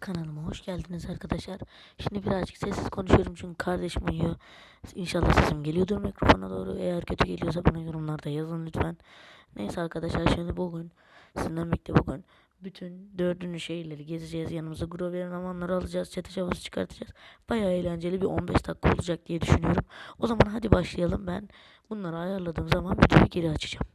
kanalıma hoş geldiniz arkadaşlar. Şimdi birazcık sessiz konuşuyorum çünkü kardeşim uyuyor. İnşallah sesim geliyordur mikrofona doğru. Eğer kötü geliyorsa bana yorumlarda yazın lütfen. Neyse arkadaşlar şimdi bugün sizden birlikte bugün bütün dördüncü şehirleri gezeceğiz. Yanımıza Grover elemanları alacağız. Çete çabası çıkartacağız. Bayağı eğlenceli bir 15 dakika olacak diye düşünüyorum. O zaman hadi başlayalım. Ben bunları ayarladığım zaman videoyu geri açacağım.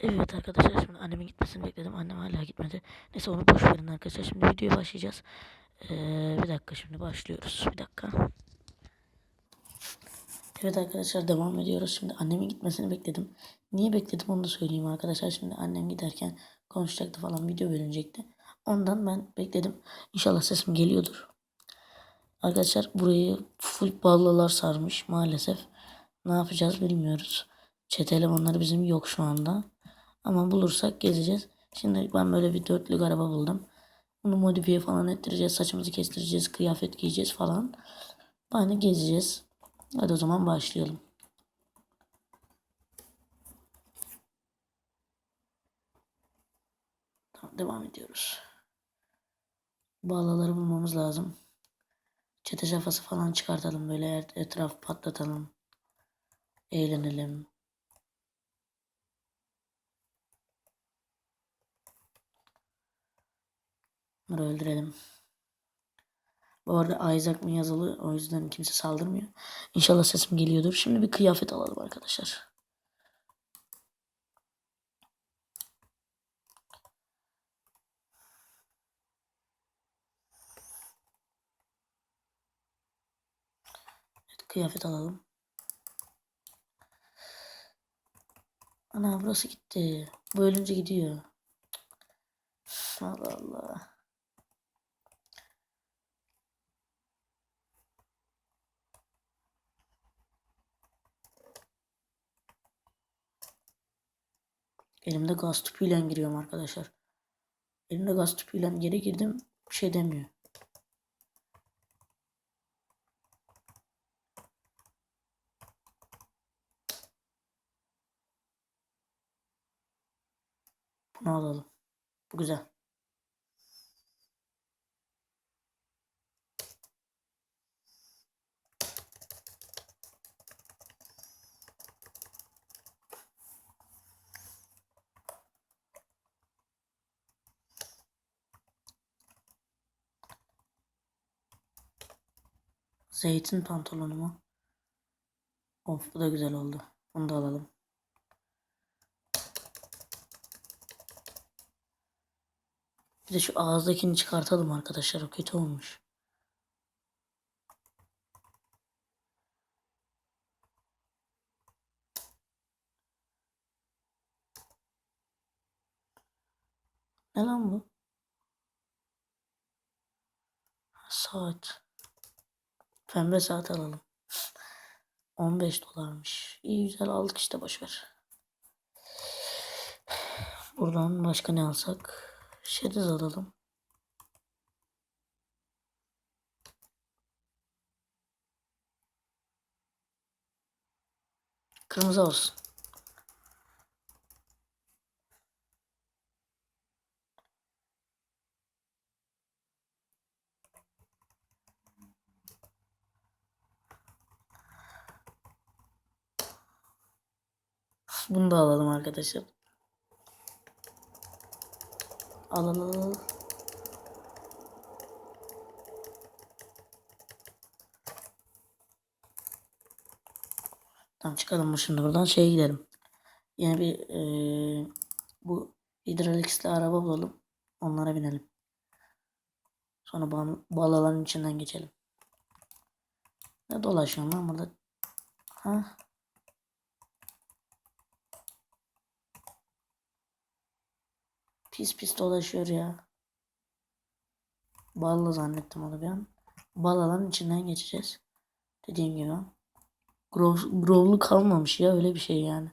Evet arkadaşlar şimdi annemin gitmesini bekledim. Annem hala gitmedi. Neyse onu boş verin arkadaşlar. Şimdi videoya başlayacağız. Ee, bir dakika şimdi başlıyoruz. Bir dakika. Evet arkadaşlar devam ediyoruz. Şimdi annemin gitmesini bekledim. Niye bekledim onu da söyleyeyim arkadaşlar. Şimdi annem giderken konuşacaktı falan video bölünecekti. Ondan ben bekledim. İnşallah sesim geliyordur. Arkadaşlar burayı full ballılar sarmış maalesef. Ne yapacağız bilmiyoruz. Çete elemanları bizim yok şu anda. Ama bulursak gezeceğiz. Şimdi ben böyle bir dörtlük araba buldum. Bunu modifiye falan ettireceğiz. Saçımızı kestireceğiz. Kıyafet giyeceğiz falan. Böyle gezeceğiz. Hadi o zaman başlayalım. Tamam, devam ediyoruz. Bağlaları bulmamız lazım. Çete şafası falan çıkartalım. Böyle et- etrafı patlatalım. Eğlenelim. Bunları öldürelim. Bu arada Isaac mı yazılı o yüzden kimse saldırmıyor. İnşallah sesim geliyordur. Şimdi bir kıyafet alalım arkadaşlar. Evet, kıyafet alalım. Ana burası gitti. Bu ölünce gidiyor. Allah Allah. Elimde gaz tüpüyle giriyorum arkadaşlar. Elimde gaz tüpüyle geri girdim. Bir şey demiyor. Bunu alalım. Bu güzel. Zeytin pantolonu mu? Of bu da güzel oldu. Bunu da alalım. Bir de şu ağızdakini çıkartalım arkadaşlar. O kötü olmuş. Ne lan bu? Saat. Pembe saat alalım. 15 dolarmış. İyi güzel aldık işte boşver. Buradan başka ne alsak? Şeriz alalım. Kırmızı olsun. Bunu da alalım arkadaşlar. Al al al. al. Tamam çıkalım şimdi buradan şeye gidelim. Yine bir eee, bu Hydralix'li araba bulalım. Onlara binelim. Sonra bal balaların içinden geçelim. Ne dolaşıyorum lan burada? Ha? Pis pis dolaşıyor ya. Ballı zannettim onu bir an. Balaların içinden geçeceğiz. Dediğim gibi. Grov, grovlu kalmamış ya öyle bir şey yani.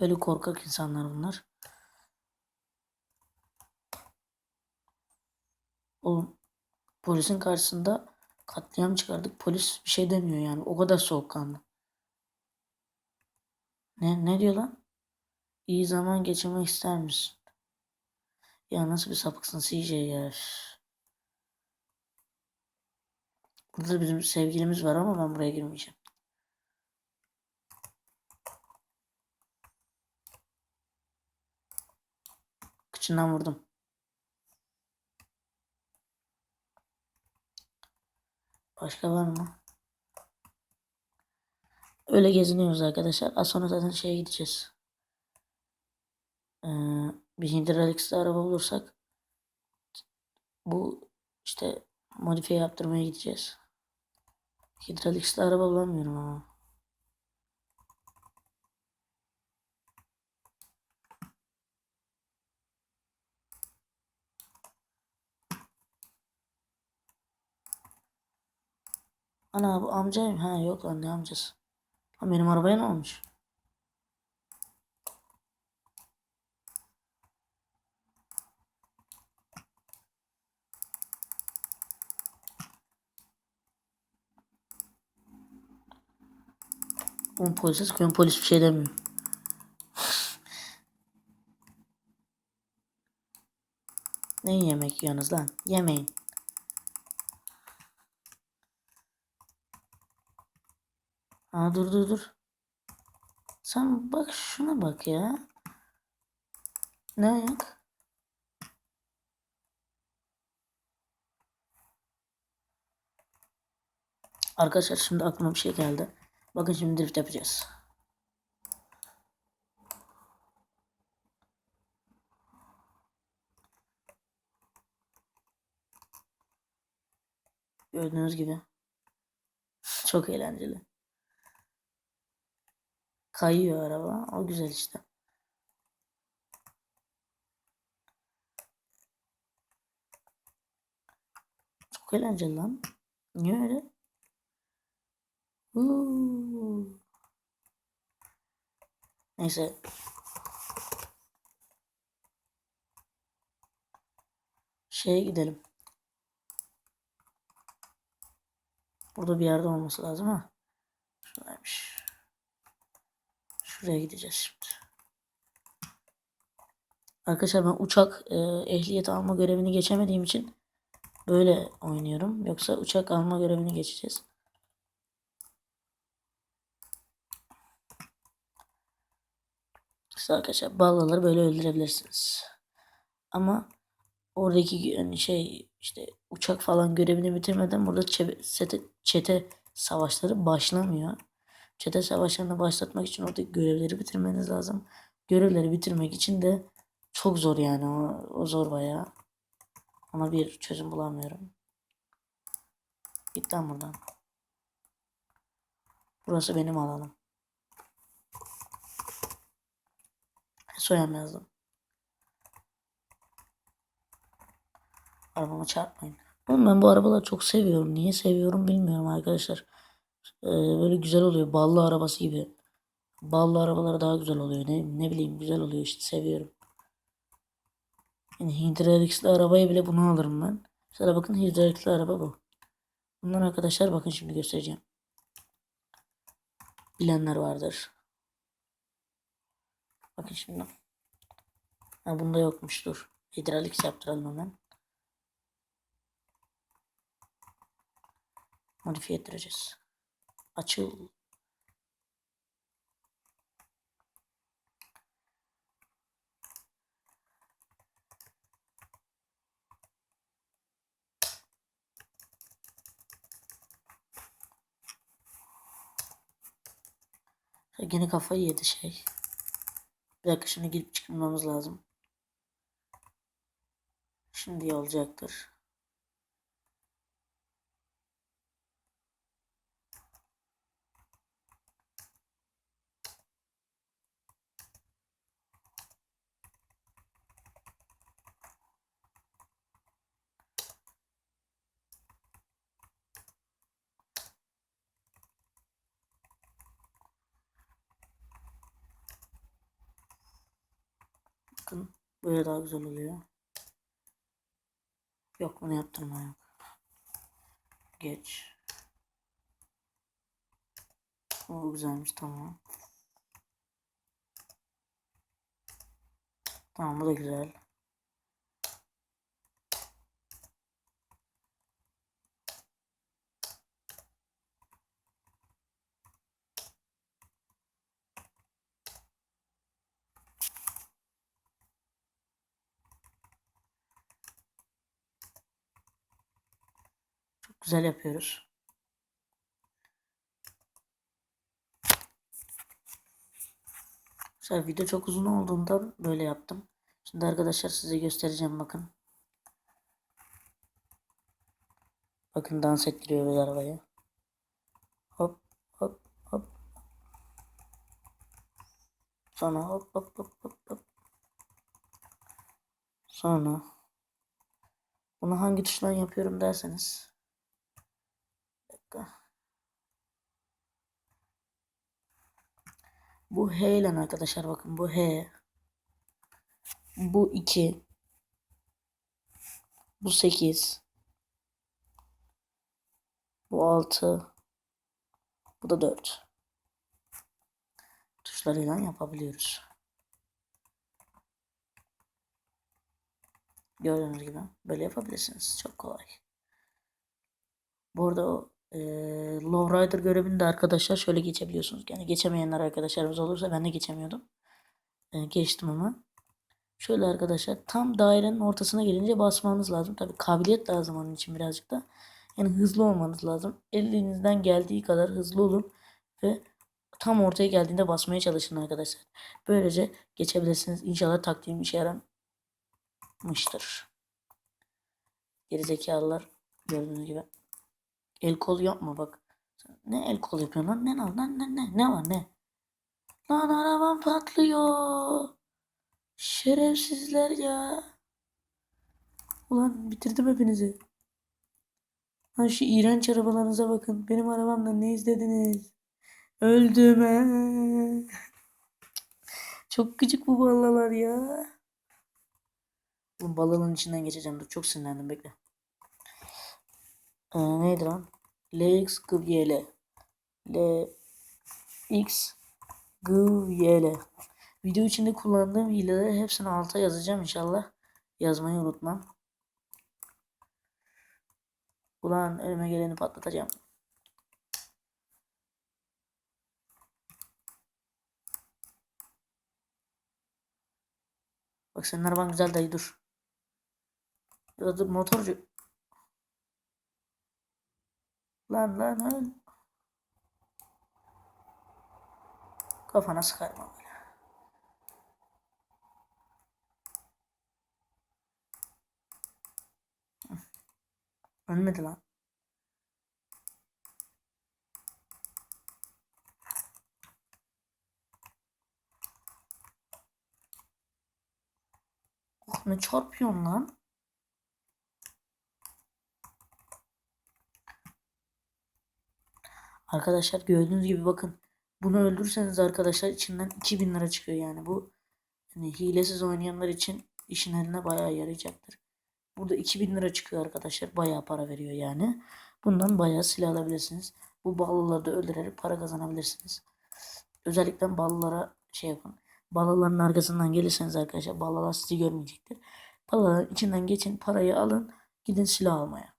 Böyle korkak insanlar bunlar. Oğlum polisin karşısında katliam çıkardık. Polis bir şey demiyor yani. O kadar soğukkanlı. Ne, ne diyor lan? İyi zaman geçirmek ister misin? Ya nasıl bir sapıksın CJ ya. Burada bizim sevgilimiz var ama ben buraya girmeyeceğim. Kıçından vurdum. Başka var mı? Öyle geziniyoruz arkadaşlar. Az sonra zaten şeye gideceğiz. Ee, bir Hindralix'te araba bulursak bu işte modifiye yaptırmaya gideceğiz. Hindralix'te araba bulamıyorum ama. Ana bu amcayım. Ha yok lan ne amcası. Lan benim arabaya ne olmuş? Oğlum polise sıkıyorum polis bir şey demiyor. ne yemek yiyorsunuz lan? Yemeyin. Aa dur dur dur. Sen bak şuna bak ya. Ne ayak? Arkadaşlar şimdi aklıma bir şey geldi. Bakın şimdi drift yapacağız. Gördüğünüz gibi. Çok eğlenceli. Kayıyor araba. O güzel işte. Çok eğlenceli lan. Niye öyle? Uuu. Neyse. Şeye gidelim. Burada bir yerde olması lazım ha. Şuradaymış. Şuraya gideceğiz şimdi. Arkadaşlar ben uçak e, ehliyet alma görevini geçemediğim için böyle oynuyorum. Yoksa uçak alma görevini geçeceğiz. İşte arkadaşlar ballaları böyle öldürebilirsiniz. Ama oradaki yani şey işte uçak falan görevini bitirmeden burada çete, çete savaşları başlamıyor. Çete savaşlarını başlatmak için oradaki görevleri bitirmeniz lazım. Görevleri bitirmek için de çok zor yani o, o zor bayağı. Ona bir çözüm bulamıyorum. Git lan buradan. Burası benim alanım. Soyam yazdım. Arabama çarpmayın. Oğlum ben bu arabaları çok seviyorum. Niye seviyorum bilmiyorum arkadaşlar. Ee, böyle güzel oluyor. Ballı arabası gibi. Ballı arabalar daha güzel oluyor. Ne, ne bileyim güzel oluyor işte seviyorum. Yani hidrolikli arabayı bile bunu alırım ben. Mesela bakın hidrolikli araba bu. Bunlar arkadaşlar bakın şimdi göstereceğim. Bilenler vardır. Bakın şimdi. Ha bunda yokmuş dur. Hidrolik yaptıralım hemen. Modifiye ettireceğiz. Açıl. Yine kafayı yedi şey. Bir dakika şimdi gidip çıkmamız lazım. Şimdi olacaktır. Böyle daha güzel oluyor. Yok bunu yaptırma yok. Geç. O güzelmiş tamam. Tamam bu da güzel. Çok güzel yapıyoruz. Arkadaşlar video çok uzun olduğundan böyle yaptım. Şimdi arkadaşlar size göstereceğim bakın. Bakın dans ettiriyoruz arabayı. Hop hop hop. Sonra hop hop hop hop hop. Sonra bunu hangi tuşla yapıyorum derseniz. Dakika. Bu H ile arkadaşlar bakın bu H. Bu 2. Bu 8. Bu 6. Bu da 4. Tuşlarıyla yapabiliyoruz. Gördüğünüz gibi böyle yapabilirsiniz. Çok kolay. Bu arada o e, Lowrider görevini de arkadaşlar şöyle geçebiliyorsunuz. Yani geçemeyenler arkadaşlarımız olursa ben de geçemiyordum. E, geçtim ama. Şöyle arkadaşlar tam dairenin ortasına gelince basmanız lazım. Tabi kabiliyet lazım onun için birazcık da. Yani hızlı olmanız lazım. Elinizden geldiği kadar hızlı olun ve tam ortaya geldiğinde basmaya çalışın arkadaşlar. Böylece geçebilirsiniz. İnşallah taktiğim işe yaramıştır. Gerizekalılar gördüğünüz gibi. El kol yapma bak. Ne el kol yapıyorsun lan? Ne lan? Ne, ne, ne, ne var ne? Lan arabam patlıyor. Şerefsizler ya. Ulan bitirdim hepinizi. Lan şu iğrenç arabalarınıza bakın. Benim arabamdan ne izlediniz? Öldüm he. Çok gıcık bu ballalar ya. Bu balığın içinden geçeceğim. Dur çok sinirlendim bekle. Ee, neydi lan? LX GYL. LX GYL. Video içinde kullandığım hileleri hepsini alta yazacağım inşallah. Yazmayı unutmam. Ulan önüme geleni patlatacağım. Bak senin araban güzel dayı dur. Ya da motorcu. Lan lan lan. Kafana sıkarım ama. Ölmedi lan. Oh, ne çarpıyorsun lan? Arkadaşlar gördüğünüz gibi bakın. Bunu öldürürseniz arkadaşlar içinden 2000 lira çıkıyor yani. Bu hani hilesiz oynayanlar için işin eline bayağı yarayacaktır. Burada 2000 lira çıkıyor arkadaşlar. Bayağı para veriyor yani. Bundan bayağı silah alabilirsiniz. Bu ballıları da öldürerek para kazanabilirsiniz. Özellikle ballılara şey yapın. Balıların arkasından gelirseniz arkadaşlar balılar sizi görmeyecektir. Balıların içinden geçin parayı alın gidin silah almaya.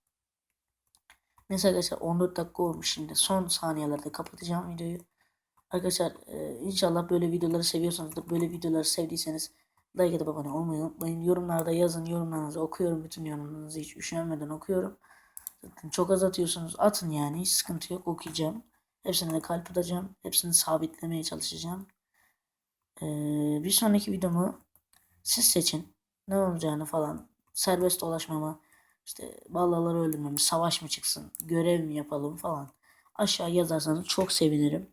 Neyse arkadaşlar 14 dakika olmuş şimdi. Son saniyelerde kapatacağım videoyu. Arkadaşlar e, inşallah böyle videoları seviyorsanız da böyle videoları sevdiyseniz like atıp abone olmayı unutmayın. Yorumlarda yazın yorumlarınızı okuyorum. Bütün yorumlarınızı hiç üşenmeden okuyorum. Zaten çok az atıyorsunuz. Atın yani hiç sıkıntı yok okuyacağım. Hepsine de kalp atacağım. Hepsini sabitlemeye çalışacağım. Ee, bir sonraki videomu siz seçin. Ne olacağını falan. Serbest dolaşmamı. İşte ballaları öldürmemi. Savaş mı çıksın. Görev mi yapalım falan. Aşağı yazarsanız çok sevinirim.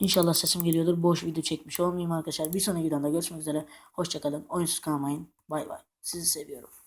İnşallah sesim geliyordur. Boş video çekmiş olmayayım arkadaşlar. Bir sonraki videoda görüşmek üzere. Hoşçakalın. Oyunsuz kalmayın. Bay bay. Sizi seviyorum.